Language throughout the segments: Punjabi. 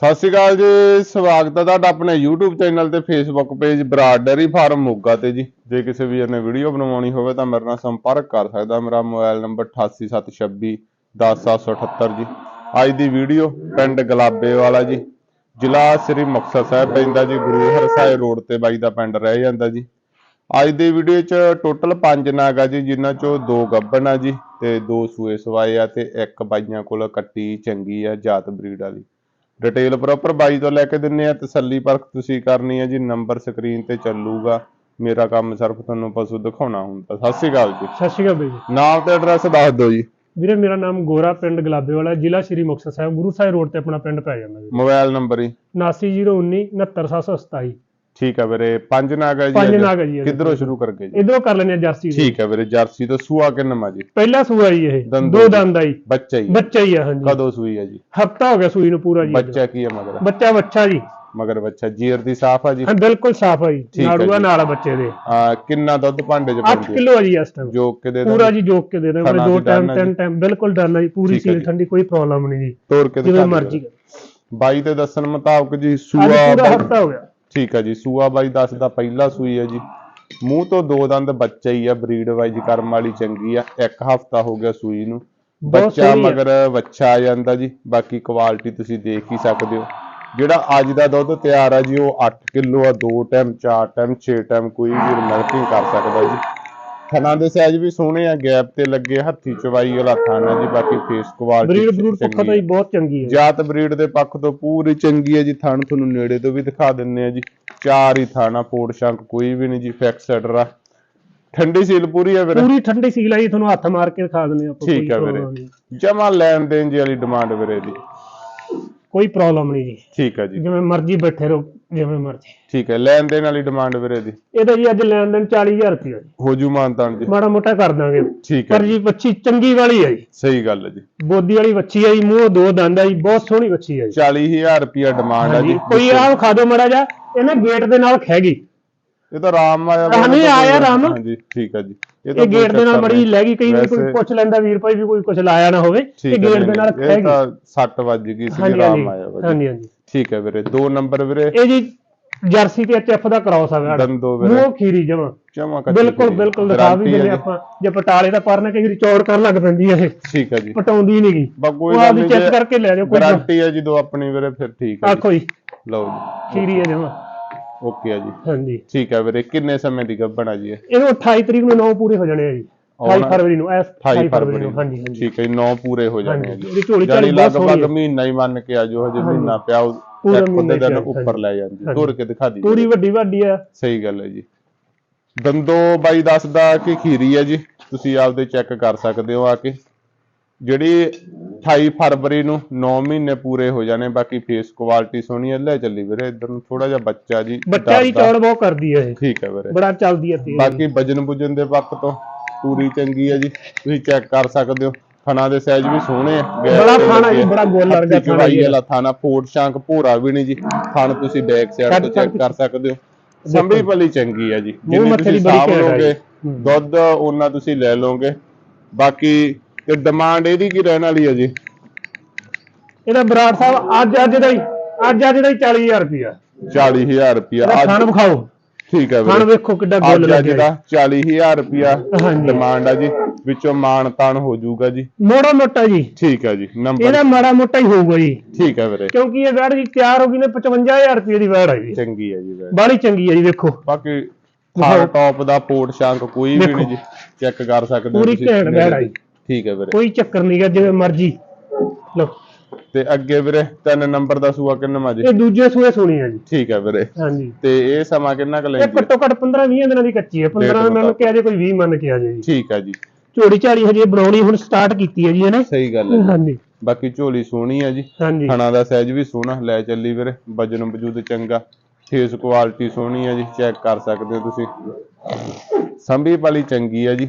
ਸਤਿ ਸ਼੍ਰੀ ਅਕਾਲ ਜੀ, ਸਵਾਗਤ ਹੈ ਤੁਹਾਡਾ ਆਪਣੇ YouTube ਚੈਨਲ ਤੇ Facebook page Brar dairy farm Moga ਤੇ ਜੀ। ਜੇ ਕਿਸੇ ਵੀਰ ਨੇ ਵੀਡੀਓ ਬਣਵਾਉਣੀ ਹੋਵੇ ਤਾਂ ਮੇਰੇ ਨਾਲ ਸੰਪਰਕ ਕਰ ਸਕਦਾ, ਮੇਰਾ ਮੋਬਾਈਲ ਨੰਬਰ 8876 10778 ਜੀ। ਅੱਜ ਦੀ ਵੀਡੀਓ ਪਿੰਡ ਗਲਾਬੇ ਵਾਲਾ ਜੀ। ਜ਼ਿਲ੍ਹਾ ਸ੍ਰੀ ਮੁਕਤਸਰ ਸਾਹਿਬ ਪੈਂਦਾ ਜੀ, ਗੁਰੂ ਹਰਸਾਏ ਰੋਡ ਤੇ ਬਾਈ ਦਾ ਪਿੰਡ ਰਹਿ ਜਾਂਦਾ ਜੀ। ਅੱਜ ਦੀ ਵੀਡੀਓ 'ਚ ਟੋਟਲ 5 ਨਾਗ ਆ ਜੀ, ਜਿਨ੍ਹਾਂ 'ਚੋਂ ਦੋ ਗੱਭਣ ਆ ਜੀ ਤੇ ਦੋ ਸੂਏ ਸਵਾਏ ਆ ਤੇ ਇੱਕ ਬਾਈਆਂ ਕੋਲ ਕੱਟੀ ਚੰਗੀ ਆ, ਜਾਤ ਬਰੀਡ ਵਾਲੀ। ਡਿਟੇਲ ਪ੍ਰੋਪਰ ਬਾਈ ਤੋਂ ਲੈ ਕੇ ਦਿੰਨੇ ਆ ਤਸੱਲੀ ਪਰਖ ਤੁਸੀਂ ਕਰਨੀ ਹੈ ਜੀ ਨੰਬਰ ਸਕਰੀਨ ਤੇ ਚੱਲੂਗਾ। ਮੇਰਾ ਕੰਮ ਸਿਰਫ ਤੁਹਾਨੂੰ ਪਸ਼ੂ ਦਿਖਾਉਣਾ ਹੁੰਦਾ। ਸਤਿ ਸ਼੍ਰੀ ਅਕਾਲ ਜੀ। ਸਤਿ ਸ਼੍ਰੀ ਅਕਾਲ ਬਾਈ ਜੀ। ਨਾਮ ਤੇ ਐਡਰੈਸ ਦੱਸ ਦਿਓ ਜੀ। ਵੀਰੇ ਮੇਰਾ ਨਾਮ ਗੋਰਾ ਪਿੰਡ ਗਲਾਬੇ ਵਾਲਾ ਜ਼ਿਲ੍ਹਾ ਸ਼੍ਰੀ ਮੁਕਤਸਰ ਸਾਹਿਬ ਗੁਰੂ ਸਾਹਿਬ ਰੋਡ ਤੇ ਆਪਣਾ ਪਿੰਡ ਪੈ ਜਾਂਦਾ ਜੀ। ਮੋਬਾਈਲ ਨੰਬਰ ਹੀ 7901 69727 ਠੀਕ ਹੈ ਵੀਰੇ ਪੰਜ ਨਾਗ ਹੈ ਜੀ ਪੰਜ? ਨਾਗ ਹੈ ਜੀ ਇਹਦੇ। ਕਿੱਧਰੋਂ ਸ਼ੁਰੂ ਕਰਕੇ ਜੀ? ਇਧਰੋਂ ਕਰ ਲੈਣੇ ਜਰਸੀ ਦੇ। ਠੀਕ ਹੈ ਵੀਰੇ ਜਰਸੀ ਤੋਂ ਸੂਆ ਕਿੰਨਾ ਜੀ? ਪਹਿਲਾ ਸੂਆ ਜੀ ਇਹ ਦੰਦੋ ਦੋ ਜੀ। ਦੰਦ ਆ ਜੀ। ਬੱਚਾ ਹੀ ਹੈ। ਬੱਚਾ ਹੀ ਆ ਹਾਂਜੀ। ਕਦੋਂ ਸੂਈ ਹੈ ਜੀ? ਹਫਤਾ ਹੋ ਗਿਆ ਸੂਈ ਨੂੰ ਪੂਰਾ ਜੀ। ਬੱਚਾ ਕੀ ਹੈ ਮਗਰ? ਬੱਚਾ ਬੱਚਾ ਜੀ। ਮਗਰ ਬੱਚਾ ਜੀਰ ਦੀ ਸਾਫ਼ ਆ ਜੀ? ਹਾਂ ਬਿਲਕੁਲ ਸਾਫ਼ ਆ ਜੀ। ਹੈ ਨਾੜੂਆ ਜੀ। ਨਾਲ ਆ ਬੱਚੇ ਦੇ। ਆ ਕਿੰਨਾ ਦੁੱਧ ਭਾਂਡੇ ਚ 8 ਪਾਉਂਦੀ ਹੈ ਕਿਲੋ ਆ ਜੀ ਇਸ ਟਾਈਮ ਜੋ ਕਿ ਦੇ? ਪੂਰਾ ਜੀ ਜੋਕ ਕੇ ਦੇ। ਰਹੇ ਖਾਣਾ ਦੋ ਵੀ ਟਾਈਮ ਤਿੰਨ ਜੀ। ਟਾਈਮ ਬਿਲਕੁਲ ਆ ਜੀ। ਪੂਰੀ ਠੀਕ ਹੈ ਸੀਲ ਜੀ। ਠੰਡੀ ਕੋਈ ਪ੍ਰੋਬਲਮ ਨਹੀਂ ਜੀ। ਤੋੜ ਕੇ ਜਿਵੇਂ ਦਿਖਾ ਦਿਓ ਮਰਜ਼ੀ ਬਾਈ ਦੇ ਦੱਸਣ ਮੁਤਾਬਕ ਜੀ ਅੱਜ ਸੂਆ ਪੂਰਾ ਹਫਤਾ ਹੋ ਗਿਆ। ਠੀਕ ਹੈ ਜੀ ਸੂਆ ਬਾਈ ਦੱਸਦਾ ਪਹਿਲਾ ਸੂਈ ਹੈ ਜੀ। ਮੂੰਹ ਤੋਂ ਦੋ ਦੰਦ ਬੱਚਾ ਹੀ ਆ ਬਰੀਡ ਵਾਈਜ਼ ਕਰਮ ਵਾਲੀ ਚੰਗੀ ਆ ਇੱਕ ਹਫਤਾ ਹੋ ਗਿਆ ਸੂਈ ਨੂੰ। ਬੱਚਾ ਆ। ਮਗਰ ਬੱਚਾ ਆ ਜਾਂਦਾ ਜੀ ਬਾਕੀ ਕੁਆਲਿਟੀ ਤੁਸੀਂ ਦੇਖ ਹੀ ਸਕਦੇ ਹੋ। ਜਿਹੜਾ ਅੱਜ ਦਾ ਦੁੱਧ ਤਿਆਰ ਆ ਜੀ ਉਹ 8 ਕਿਲੋ ਆ ਦੋ ਟਾਈਮ ਚਾਰ ਟਾਈਮ 6 ਟਾਈਮ ਕੋਈ ਵੀ ਮਿਲਕਿੰਗ ਕਰ ਸਕਦਾ ਜੀ। ਥਣਾ ਦੇ ਸਾਈਜ਼ ਵੀ ਸੋਹਣੇ ਆ ਗੈਪ ਤੇ ਲੱਗੇ ਹੱਥੀ ਚਵਾਈ ਵਾਲਾ ਥਾਣਾ ਜੀ ਬਾਕੀ ਫੇਸ ਕੁਆਲਿਟੀ ਬਰੀਡ ਬਰੂਡ ਪੱਖੋਂ ਤਾਂ ਜੀ ਬਹੁਤ ਚੰਗੀ ਹੈ ਜਾਤ ਬਰੀਡ ਦੇ ਪੱਖ ਤੋਂ ਪੂਰੀ ਚੰਗੀ ਹੈ ਜੀ ਥਣ ਤੁਹਾਨੂੰ ਨੇੜੇ ਤੋਂ ਵੀ ਦਿਖਾ ਦਿੰਨੇ ਆ ਜੀ। ਚਾਰ ਹੀ ਥਾਣਾ ਪੋੜ ਸ਼ੰਕ ਕੋਈ ਵੀ ਨਹੀਂ ਜੀ ਫਿਕਸਡ ਰਾ ਠੰਡੀ ਸੀਲ ਪੂਰੀ ਹੈ ਵੀਰੇ? ਪੂਰੀ ਠੰਡੀ ਸੀਲ ਆ ਜੀ ਤੁਹਾਨੂੰ ਹੱਥ ਮਾਰ ਕੇ ਦਿਖਾ ਦਿੰਦੇ ਆਪਾਂ ਠੀਕ ਹੈ ਵੀਰੇ। ਜਮਾ ਲੈਣ ਦੇਣ ਜੀ ਵਾਲੀ ਡਿਮਾਂਡ ਵੀਰੇ ਦੀ। ਕੋਈ ਪ੍ਰੋਬਲਮ ਨਹੀਂ ਜੀ। ਠੀਕ ਹੈ ਜੀ। ਜਿਵੇਂ ਮਰਜ਼ੀ ਬੈਠੇ ਰਹੋ ਜਿਵੇਂ ਮਰਜ਼ੀ। ਠੀਕ ਹੈ ਲੈਣ ਦੇਣ ਵਾਲੀ ਡਿਮਾਂਡ ਵੀਰੇ ਦੀ। ਇਹਦਾ ਜੀ ਅੱਜ ਲੈਣ ਦੇਣ 40000 ਰੁਪਏ ਜੀ। ਹੋ ਜੂ ਮਾਨਤਾਨ ਜੀ। ਮਾੜਾ ਮੋਟਾ ਕਰ ਦਾਂਗੇ। ਠੀਕ ਹੈ ਪਰ ਜੀ। ਬੱਚੀ ਚੰਗੀ ਵਾਲੀ ਹੈ ਜੀ। ਸਹੀ ਗੱਲ ਹੈ ਜੀ। ਬੋਦੀ ਵਾਲੀ ਬੱਚੀ ਹੈ ਜੀ ਮੂੰਹ ਦੋ ਦੰਦ ਹੈ ਜੀ ਬਹੁਤ ਸੋਹਣੀ ਬੱਚੀ ਹੈ ਜੀ। 40000 ਰੁਪਿਆ ਡਿਮਾਂਡ ਹੈ ਜੀ ਕੋਈ ਆਹ ਖਾ ਦਿਓ ਮਾੜਾ ਜਾ ਇਹ ਨਾ ਗੇਟ ਦੇ ਨਾਲ ਖਹਿ ਗਈ। ਇਹ ਤਾਂ ਰਾਮ ਆਇਆ ਹਾਂ, ਨਹੀਂ ਆਇਆ ਰਾਮ। ਹਾਂਜੀ ਠੀਕ ਹੈ ਜੀ। ਇਹ ਗੇਟ ਦੇ ਨਾਲ ਮੜੀ। ਲੈ ਗਈ ਕਈ ਵਾਰੀ ਕੋਈ ਪੁੱਛ ਲੈਂਦਾ ਵੀਰ ਭਾਈ ਵੀ ਕੋਈ ਕੁਝ ਲਾਇਆ ਨਾ ਹੋਵੇ ਇਹ ਗੇਟ ਦੇ ਨਾਲ ਇਹ ਗਈ। ਤਾਂ 60 ਵੱਜ ਗਈ ਸੀ ਹਾਂਜੀ ਰਾਮ ਆਇਆ ਵਾ ਜੀ ਹਾਂਜੀ ਹਾਂਜੀ। ਠੀਕ ਹੈ ਵੀਰੇ ਦੋ ਨੰਬਰ ਵੀਰੇ। ਇਹ ਜੀ ਜਰਸੀ ਤੇ ਐਚਐਫ ਦਾ ਕ੍ਰਾਸ ਆ ਦੰਦੋ ਵੀਰੇ। ਮੂੰਹ ਖੀਰੀ ਜਮਾ। ਜਮਾ ਕੱਚੀ ਬਿਲਕੁਲ। ਬਿਲਕੁਲ ਦਿਖਾ ਵੀ ਦਿੰਦੇ। ਆਪਾਂ ਜੇ ਪਟਾਲੇ ਦਾ ਪਰਨਾ ਕਈ ਵਾਰੀ ਚੌੜ ਕਰਨ ਲੱਗ ਪੈਂਦੀ ਹੈ ਇਹ। ਠੀਕ ਹੈ ਜੀ। ਪਟਾਉਂਦੀ ਨਹੀਂ ਗਈ ਕੋਈ ਗੱਲ ਨਹੀਂ ਚੈੱਕ ਕਰਕੇ ਲੈ ਜਾਓ ਕੋਈ ਗਾਰੰਟੀ ਹੈ ਜਦੋਂ ਆਪਣੀ ਵੀਰੇ ਫਿਰ ਠੀਕ ਹੈ। ਆਖੋ ਜੀ। ਲਓ ਜੀ। ਖੀਰੀ ਹੈ ਜਮਾ। ਓਕੇ ਹੈ ਜੀ। ਹਾਂਜੀ। ਠੀਕ ਹੈ ਵੀਰੇ ਕਿੰਨੇ ਸਮੇਂ ਦੀ ਗੱਭਣ ਆ ਜੀ ਇਹ? ਇਹਨੂੰ 28 ਤਰੀਕ ਨੂੰ 9 ਪੂਰੇ ਹੋ ਜਾਣੇ ਆ ਜੀ। 28 ਆਉਣਾ- ਫਰਵਰੀ ਨੂੰ ਐਸ 28 ਫਰਵਰੀ ਨੂੰ ਹਾਂਜੀ ਹਾਂਜੀ। ਠੀਕ ਹੈ ਜੀ 9 ਪੂਰੇ ਹੋ ਜਾਣੇ ਆ। ਜੀ। ਇਹਦੀ ਝੋਲੀ ਝਾਲੀ ਲਗਭਗ। ਮਹੀਨਾ ਹੀ ਮੰਨ ਕੇ ਆਜੋ ਹਜੇ ਹਾਂਜੀ। ਮਹੀਨਾ ਪਿਆ ਉਹ ਪੂਰਾ ਮਹੀਨਾ ਹੀ ਉੱਪਰ ਲੈ ਜਾਂਦੀ। ਤੋੜ ਕੇ ਦਿਖਾ ਦੀ ਪੂਰੀ ਵੱਡੀ ਵੱਡੀ ਆ। ਸਹੀ ਗੱਲ ਹੈ ਜੀ। ਦੰਦੋ ਬਾਈ ਦੱਸਦਾ ਕਿ ਖੀਰੀ ਹੈ ਜੀ। ਤੁਸੀਂ ਆਪਦੇ ਚੈੱਕ ਕਰ ਸਕਦੇ ਹੋ ਆ ਕੇ। ਜਿਹੜੀ 28 ਫਰਵਰੀ ਨੂੰ 9 ਮਹੀਨੇ ਪੂਰੇ ਹੋ ਜਾਣੇ ਬਾਕੀ ਫੇਸ ਕੁਆਲਿਟੀ ਸੋਹਣੀ ਹੈ ਲੈ ਚੱਲੀ ਵੀਰੇ ਇਧਰ ਨੂੰ ਥੋੜਾ ਜਿਹਾ ਬੱਚਾ ਜੀ ਬੱਚਾ ਦੀ ਡਰਦਾ। ਚੌੜ ਬਹੁਤ ਕਰਦੀ ਹੈ ਇਹ। ਠੀਕ ਹੈ ਵੀਰੇ। ਬੜਾ ਚੱਲਦੀ ਹੈ ਤੇਜ਼ ਬਾਕੀ ਵਜਨ ਬੁਜਨ ਦੇ ਪੱਖ ਤੋਂ ਪੂਰੀ ਚੰਗੀ ਹੈ ਜੀ ਤੁਸੀਂ ਚੈੱਕ ਕਰ ਸਕਦੇ ਹੋ। ਥਣਾ ਦੇ ਸਾਈਜ਼ ਵੀ ਸੋਹਣੇ ਆ ਬੜਾ ਥਾਣਾ ਲੱਗੇ ਜੀ। ਬੜਾ ਗੋਲ ਵਰਗਾ ਥਾਣਾ ਜੀ। ਵਾਲਾ ਥਾਣਾ ਫੋੜ ਸ਼ਾਂਕ ਭੋਰਾ ਵੀ ਨਹੀਂ ਜੀ ਥਣ ਤੁਸੀਂ ਬੈਕ ਸਾਈਡ ਤੋਂ ਚੈੱਕ ਕਰ ਸਕਦੇ ਹੋ। ਸੰਭੀ ਭਲੀ ਚੰਗੀ ਹੈ ਜੀ। ਜਿੰਨੀ ਤੁਸੀਂ ਸਾਂਭ ਜੀ। ਦੁੱਧ ਉਹਨਾਂ ਤੁਸੀਂ ਲੈ ਲਓਗੇ। ਬਾਕੀ ਤੇ ਡਿਮਾਂਡ ਇਹਦੀ ਕੀ ਰਹਿਣ ਵਾਲੀ ਹੈ ਜੀ? ਇਹਦਾ ਬਰਾੜ ਸਾਹਿਬ ਅੱਜ ਅੱਜ ਦਾ ਹੀ ਅੱਜ ਅੱਜ ਦਾ ਹੀ 40000 ਰੁਪਿਆ 40000 ਰੁਪਿਆ ਇਹਦਾ ਖਾਣ ਵਿਖਾਓ। ਠੀਕ ਹੈ ਵੀਰੇ। ਵੇਖੋ ਕਿੱਡਾ ਗੋਲ ਅੱਜ ਅੱਜ ਲੱਗਿਆ ਦਾ 40000 ਰੁਪਿਆ। ਡਿਮਾਂਡ ਆ ਜੀ। ਵਿੱਚੋਂ ਮਾਨ ਤਾਨ ਹੋ ਜਾਊਗਾ ਜੀ। ਮੋੜਾ ਮੋਟਾ ਜੀ। ਠੀਕ ਹੈ ਜੀ ਨੰਬਰ ਇਹਦਾ ਮਾੜਾ ਮੋਟਾ ਹੀ ਹੋਊਗਾ ਜੀ। ਠੀਕ ਹੈ ਵੀਰੇ। ਕਿਉਂਕਿ ਇਹ ਵੈੜ ਜੀ ਤਿਆਰ ਹੋ ਗਈ ਨੇ 55000 ਰੁਪਏ ਦੀ ਵੈੜ ਹੈ ਜੀ। ਚੰਗੀ ਹੈ ਜੀ ਵੀਰੇ ਬਾਹਲੀ ਚੰਗੀ ਹੈ ਜੀ ਵੇਖੋ। ਬਾਕੀ ਥਾਰ ਟੌਪ ਦਾ ਪੋਰਟ ਸ਼ਾਂਕ ਕੋਈ ਵੀ ਨਹੀਂ ਜੀ। ਚੈੱਕ ਕਰ ਸਕਦੇ ਹੋ ਪੂਰੀ ਘੈਂਟ ਬੈੜ ਆਈ। ਠੀਕ ਹੈ ਵੀਰੇ। ਕੋਈ ਚੱਕਰ ਨਹੀਂ ਗਾ ਜਿਵੇਂ ਮਰਜ਼ੀ। ਲਓ। ਤੇ ਅੱਗੇ ਵੀਰੇ ਤਿੰਨ ਨੰਬਰ ਦਾ ਸੂਆ ਕਿੰਨਾ ਜੀ? ਇਹ ਦੂਜੇ ਸੂਏ ਸੁਣੀ ਹੈ ਜੀ। ਠੀਕ ਹੈ ਵੀਰੇ। ਹਾਂਜੀ। ਤੇ ਇਹ ਸਮਾਂ ਕਿੰਨਾ ਕੁ ਇਹ ਲੈਂਦੀ ਹੈ? ਘੱਟੋ ਘੱਟ 15 20 ਦਿਨਾਂ ਦੀ ਕੱਚੀ ਹੈ। 15 ਡੇਢ ਮੰਨ ਕੇ ਆ ਜੇ ਕੋਈ 20 ਮੰਨ ਕੇ ਆ ਜੇ ਜੀ। ਠੀਕ ਹੈ ਜੀ। ਝੋੜੀ ਝਾੜੀ ਹਜੇ ਬਣਾਉਣੀ ਹੁਣ ਸਟਾਰਟ ਕੀਤੀ ਹੈ ਜੀ ਇਹਨੇ। ਸਹੀ ਗੱਲ ਹੈ ਜੀ। ਹਾਂਜੀ। ਬਾਕੀ ਝੋਲੀ ਸੋਹਣੀ ਹੈ ਜੀ। ਹਾਂਜੀ। ਥਣਾ ਦਾ ਸਾਈਜ਼ ਵੀ ਸੋਹਣਾ ਲੈ ਚੱਲੀ ਵੀਰੇ। ਵਜਨ ਵਜੂਦ ਚੰਗਾ। ਫੇਸ ਕੁਆਲਿਟੀ ਸੋਹਣੀ ਹੈ ਜੀ। ਚੈੱਕ ਕਰ ਸਕਦੇ ਹੋ ਤੁਸੀਂ। ਸੰਭੀ ਵਾਲੀ ਚੰਗੀ ਹੈ ਜੀ।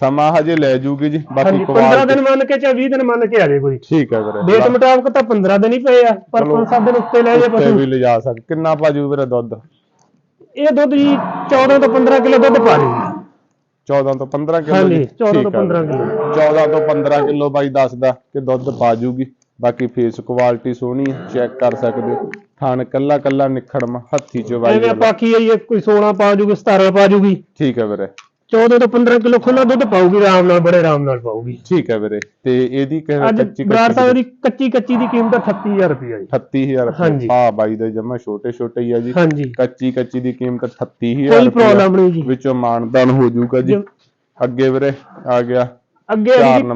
ਸਮਾਂ ਹਜੇ ਲੈ ਜੂਗੀ ਜੀ ਬਾਕੀ ਹਾਂਜੀ 15 ਕੁਆਲਿਟੀ ਦਿਨ ਮੰਨ ਕੇ ਚਾਹੇ 20 ਦਿਨ ਮੰਨ ਕੇ ਆ ਜੇ ਕੋਈ। ਠੀਕ ਹੈ ਵੀਰੇ ਡੇਟ ਮੁਤਾਬਕ ਤਾਂ 15 ਦਿਨ ਹੀ ਪਏ ਆ ਪਰ ਚਲੋ। 5-7 ਦਿਨ ਉੱਤੇ ਲੈ ਜੇ ਉੱਤੇ ਪਸ਼ੂ। ਵੀ ਲਿਜਾ ਸਕ ਕਿੰਨਾ ਭਾਜੂ ਵੀਰੇ ਦੁੱਧ? ਇਹ ਦੁੱਧ ਜੀ 14 ਤੋਂ 15 ਕਿਲੋ ਦੁੱਧ ਪਾ ਦੇ 14 ਤੋਂ 15 ਕਿਲੋ ਹਾਂਜੀ ਜੀ। 14 ਤੋਂ ਠੀਕ ਆ 15 ਕਿਲੋ। 14 ਤੋਂ 15 ਕਿਲੋ ਬਾਈ ਦੱਸਦਾ ਕਿ ਦੁੱਧ ਪਾ ਜੂਗੀ। ਬਾਕੀ ਫੇਸ ਕੁਆਲਿਟੀ ਸੋਹਣੀ ਚੈੱਕ ਕਰ ਸਕਦੇ ਹੋ। ਥਣ ਕੱਲਾ ਕੱਲਾ ਨਿਖੜਮ ਹੱਥੀ ਚਵਾਈ ਐਵੇਂ ਆਪਾਂ ਕੀ ਆਈਏ ਕੋਈ 16 ਪਾ ਜੂਗੀ 17 ਪਾ ਜੂਗੀ। ਠੀਕ ਹੈ ਵੀਰੇ। 14 ਤੋਂ 15 ਕਿਲੋ ਖੁੱਲਾ ਦੁੱਧ ਪਾਊਗੀ ਆਰਾਮ ਨਾਲ ਬੜੇ ਆਰਾਮ ਨਾਲ ਪਾਊਗੀ। ਠੀਕ ਹੈ ਵੀਰੇ ਤੇ ਇਹਦੀ ਅੱਜ ਕੱਚੀ ਬਰਾੜ ਸਾਹਿਬ ਦੀ ਕੱਚੀ ਕੱਚੀ ਦੀ ਕੀਮਤ 38000 ਰੁਪਏ ਜੀ। 38000 ਹਾਂਜੀ। ਆ ਬਾਈ ਦੇ ਜਮਾ ਛੋਟੇ ਛੋਟੇ ਹੀ ਆ ਜੀ। ਕੱਚੀ ਕੱਚੀ ਦੀ ਕੀਮਤ 38000 ਕੋਈ। ਪ੍ਰੋਬਲਮ ਨਹੀਂ ਜੀ। ਵਿੱਚੋਂ ਮਾਨਦਾਨ ਹੋ ਜਾਊਗਾ ਜੀ। ਅੱਗੇ ਵੀਰੇ ਆ ਗਿਆ। ਅੱਗੇ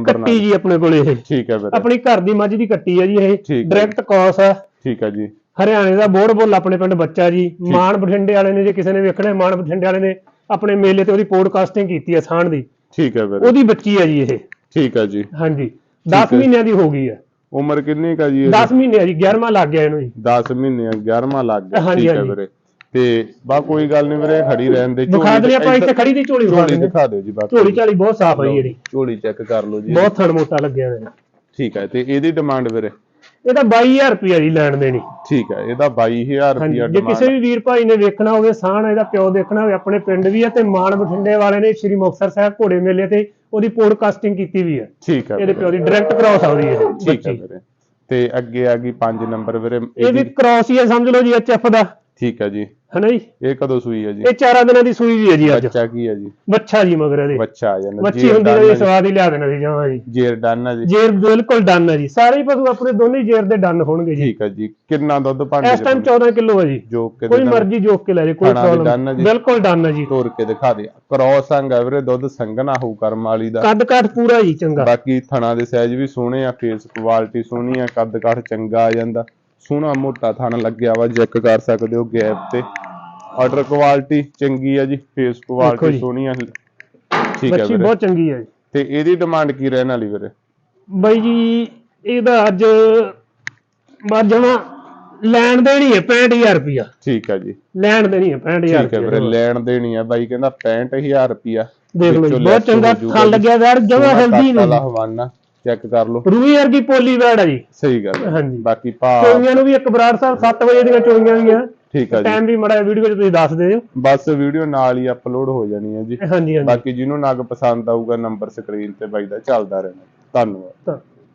ਕੱਟੀ। ਜੀ ਆਪਣੇ ਕੋਲ ਇਹ। ਠੀਕ ਹੈ ਵੀਰੇ। ਆਪਣੀ ਘਰ ਦੀ ਮੱਝ ਦੀ ਕੱਟੀ ਹੈ ਜੀ ਇਹ। ਹੈ। ਡਾਇਰੈਕਟ ਕੌਸ ਹੈ ਠੀਕ ਹੈ ਜੀ। ਹਰਿਆਣੇ ਦਾ ਬੋੜ ਬੋਲ ਆਪਣੇ ਪਿੰਡ ਬੱਚਾ ਜੀ। ਮਾਨ ਬਠਿੰਡੇ ਵਾਲੇ ਨੇ ਜੇ ਕਿਸੇ ਨੇ ਵੇਖਣਾ ਹੈ, ਮਾਨ ਬਠਿੰਡੇ ਵਾਲੇ ਨੇ ਆਪਣੇ ਮੇਲੇ ਤੇ ਉਹਦੀ ਪੋਡਕਾਸਟਿੰਗ ਕੀਤੀ ਹੈ ਸਾਣ ਦੀ। ਠੀਕ ਹੈ ਵੀਰੇ। ਉਹਦੀ ਬੱਚੀ ਹੈ ਜੀ ਇਹ। ਠੀਕ ਹੈ ਜੀ। ਹਾਂਜੀ। 10 ਹੈ। ਮਹੀਨਿਆਂ ਦੀ ਹੋ ਗਈ ਹੈ। ਉਮਰ ਕਿੰਨੀ ਕਾ ਜੀ 10 ਮਹੀਨੇ ਆ ਜੀ 11ਵਾਂ ਲੱਗ ਗਿਆ ਇਹਨੂੰ ਜੀ। 10 ਮਹੀਨੇ 11ਵਾਂ ਲੱਗ ਗਿਆ। ਠੀਕ ਹੈ। ਵੀਰੇ। ਤੇ ਬਾ ਕੋਈ ਗੱਲ ਨਹੀਂ ਵੀਰੇ ਖੜੀ ਰਹਿਣ ਦੇ। ਵਿਖਾ ਦਿੰਦੇ ਆਪਾਂ ਇੱਥੇ ਖੜੀ ਦੀ ਝੋਲੀ ਝੋਲੀ ਦਿਖਾ ਦਿਓ ਜੀ ਬਾਕੀ। ਝੋਲੀ ਝਾਲੀ ਬਹੁਤ ਸਾਫ਼ ਹੈ ਜੀ ਇਹਦੀ। ਝੋਲੀ ਚੈੱਕ ਕਰ ਲਓ ਜੀ। ਬਹੁਤ ਥਣ ਮੋਟਾ ਲੱਗਿਆ ਹੋਇਆ। ਠੀਕ ਹੈ ਤੇ ਇਹਦੀ ਡਿਮਾਂਡ ਵੀਰੇ? ਇਹਦਾ 22000 ਰੁਪਏ ਜੀ ਲੈਣ ਦੇਣੀ। ਠੀਕ ਹੈ ਇਹਦਾ 22000 ਹਾਂਜੀ ਰੁਪਿਆ ਜੇ ਕਿਸੇ ਵੀ ਵੀਰ ਭਾਈ ਨੇ ਵੇਖਣਾ ਹੋਵੇ ਸਾਣ ਇਹਦਾ ਪਿਓ ਦੇਖਣਾ ਹੋਵੇ ਆਪਣੇ ਪਿੰਡ ਵੀ ਹੈ ਤੇ ਮਾਨ ਬਠਿੰਡੇ ਵਾਲੇ ਨੇ ਸ਼੍ਰੀ ਮੁਕਤਸਰ ਸਾਹਿਬ ਘੋੜੇ ਮੇਲੇ ਤੇ ਉਹਦੀ ਪੋਡਕਾਸਟਿੰਗ ਕੀਤੀ ਵੀ ਹੈ। ਠੀਕ ਹੈ ਇਹਦੇ ਪਿਓ ਦੀ ਡਾਇਰੈਕਟ ਕ੍ਰਾਸ ਆ ਉਹਦੀ ਇਹ ਠੀਕ ਹੈ ਵੀਰੇ। ਤੇ ਅੱਗੇ ਆ ਗਈ 5 ਨੰਬਰ ਵੀਰੇ ਇਹ ਵੀ ਕ੍ਰਾਸ ਹੀ ਹੈ ਸਮਝ ਲਓ ਜੀ ਐਚਐਫ ਦਾ। ਠੀਕ ਹੈ ਜੀ। ਹਨਾ ਜੀ? ਇਹ ਕਦੋਂ ਸੂਈ ਹੈ ਜੀ? ਇਹ ਚਾਰਾਂ ਦਿਨਾਂ ਦੀ ਸੂਈ ਵੀ ਹੈ ਜੀ ਅੱਜ। ਬੱਚਾ ਕੀ ਹੈ ਜੀ? ਬੱਚਾ ਜੀ ਮਗਰ ਇਹਦੇ। ਬੱਚਾ ਆ ਜਾਂਦਾ ਬੱਚੀ ਹੁੰਦੀ ਤਾਂ ਇਹ ਸਵਾਦ ਹੀ ਲਿਆ ਦੇਣਾ ਸੀ ਜਮਾਂ ਜੀ। ਜੇਰ ਡਨ ਹੈ ਜੀ। ਜੇਰ ਬਿਲਕੁਲ ਡਨ ਹੈ ਜੀ। ਸਾਰੇ ਪਸ਼ੂ ਆਪਣੇ ਦੋਨੇ ਜੇਰ ਦੇ ਡਨ ਹੋਣਗੇ ਜੀ। ਠੀਕ ਹੈ ਜੀ। ਕਿੰਨਾ ਦੁੱਧ ਭਾਂਡੇ ਇਸ ਟਾਈਮ 14 ਕਿਲੋ ਹੈ ਜੀ। ਜੋ ਕਿ ਕੋਈ ਮਰਜ਼ੀ ਜੋਕ ਕੇ ਲੈ ਜੇ ਕੋਈ ਪ੍ਰੋਬਲਮ ਜੀ। ਬਿਲਕੁਲ ਡਨ ਹੈ ਜੀ। ਤੋਰ ਕੇ ਦਿਖਾ ਦੇ ਕ੍ਰੋਸ ਸੰਗ ਹੈ ਵੀਰੇ ਦੁੱਧ ਸੰਘਣਾ ਹੋਊ ਕਰਮ ਵਾਲੀ ਦਾ। ਕੱਦ ਕਾਠ ਪੂਰਾ ਜੀ ਚੰਗਾ। ਬਾਕੀ ਥਣਾ ਦੇ ਸਾਈਜ਼ ਵੀ ਸੋਹਣੇ ਆ ਫੇਸ ਕੁਆਲਿਟੀ ਸੋਹਣੀ ਆ ਕੱਦ ਕਾਠ ਚੰਗਾ ਆ ਜਾਂਦਾ। ਸੋਹਣਾ ਮੋਟਾ ਥਣ ਲੱਗਿਆ ਵਾ ਚੈੱਕ ਕਰ ਸਕਦੇ ਹੋ ਗੈਪ ਤੇ। ਆਰਡਰ ਕੁਆਲਿਟੀ ਚੰਗੀ ਆ ਜੀ ਫੇਸ ਕੁਆਲਿਟੀ। ਸੋਹਣੀ ਆ। ਠੀਕ ਹੈ ਬੱਚੀ ਬਹੁਤ ਚੰਗੀ ਹੈ ਜੀ। ਤੇ ਇਹਦੀ ਡਿਮਾਂਡ ਕੀ ਰਹਿਣ ਵਾਲੀ ਵੀਰੇ? ਬਾਈ ਜੀ ਇਹਦਾ ਅੱਜ ਮਰਜਣਾ ਲੈਣ ਦੇਣੀ ਹੈ 65000 ਰੁਪਿਆ ਠੀਕ ਹੈ ਜੀ। ਲੈਣ ਦੇਣੀ ਹੈ 65000 ਠੀਕ ਹੈ ਵੀਰੇ ਲੈਣ ਦੇਣੀ ਆ ਬਾਈ ਕਹਿੰਦਾ 65000 ਰੁਪਿਆ ਦੇਖ ਲਓ ਬਹੁਤ ਚੰਗਾ ਥਣ ਲੱਗਿਆ ਯਾਰ ਜਮਾ ਹੈਲਦੀ ਵਾਲਾ ਨੇ ਹਵਾਨਾ। ਚੈੱਕ ਕਰ ਲਓ। ਰੂਹੀ ਵਰਗੀ ਪੋਲੀ ਵੈੜ ਆ ਜੀ। ਸਹੀ ਗੱਲ ਹੈ ਹਾਂਜੀ। ਬਾਕੀ ਭਾ ਚੋਈਆਂ ਨੂੰ ਵੀ ਇੱਕ ਬਰਾੜ ਸਾਹਿਬ 7 ਵਜੇ ਦੀਆਂ ਚੋਈਆਂ ਵੀ ਆ ਠੀਕ ਹੈ ਜੀ। ਟਾਈਮ ਵੀ ਮੜਾ ਵੀਡੀਓ 'ਚ ਤੁਸੀਂ ਦੱਸ ਦਿਓ। ਬਸ ਵੀਡੀਓ ਨਾਲ ਹੀ ਅਪਲੋਡ ਹੋ ਜਾਣੀ ਹੈ ਜੀ। ਹਾਂਜੀ ਹਾਂਜੀ। ਬਾਕੀ ਜਿਹਨੂੰ ਨਗ ਪਸੰਦ ਆਊਗਾ ਨੰਬਰ ਸਕਰੀਨ ਤੇ ਬਾਈ ਦਾ ਚੱਲਦਾ ਰਹਿਣਾ। ਧੰਨਵਾਦ।